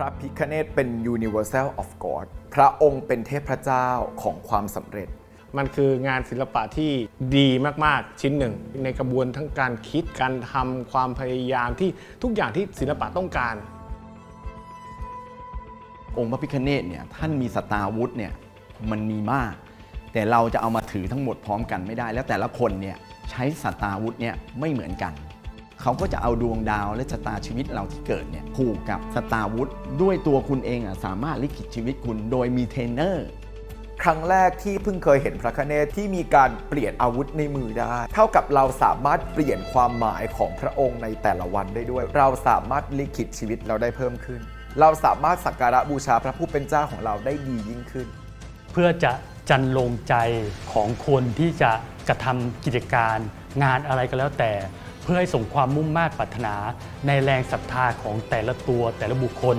ระพิคเนตเป็น Universal of God พระองค์เป็นเทพเจ้าของความสำเร็จ มันคืองานศิลปะที่ดีมากๆ ชิ้นหนึ่ง ในกระบวนทั้งการคิดการทำความพยายามที่ทุกอย่างที่ศิลปะต้องการ องค์พระพิฆเนศเนี่ยท่านมีสตาวุธเนี่ยมันมีมาก แต่เราจะเอามาถือทั้งหมดพร้อมกันไม่ได้ แล้วแต่ละคนเนี่ยใช้สตาวุธเนี่ยไม่เหมือนกัน เขาก็จะเอาดวงดาวและชะตาชีวิตเราที่เกิดเนี่ยผูกกับสตาวุธด้วยตัวคุณเองอะสามารถลิขิตชีวิตคุณโดยมีเทรนเนอร์ครั้งแรกที่เพิ่งเคยเห็นพระคเนศที่มีการเปลี่ยนอาวุธในมือได้ เท่ากับเราสามารถเปลี่ยนความหมายของพระองค์ในแต่ละวันได้ด้วย เราสามารถลิขิตชีวิตเราได้เพิ่มขึ้น เราสามารถสักการะบูชาพระผู้เป็นเจ้าของเราได้ดียิ่งขึ้น เพื่อจะจันลงใจของคนที่จะกระทำกิจการงานอะไรก็แล้วแต่ เพื่อให้ส่งความมุ่งมา่ปรารถนาในแรงศรัทธาของแต่ละตัวแต่ละบุคคล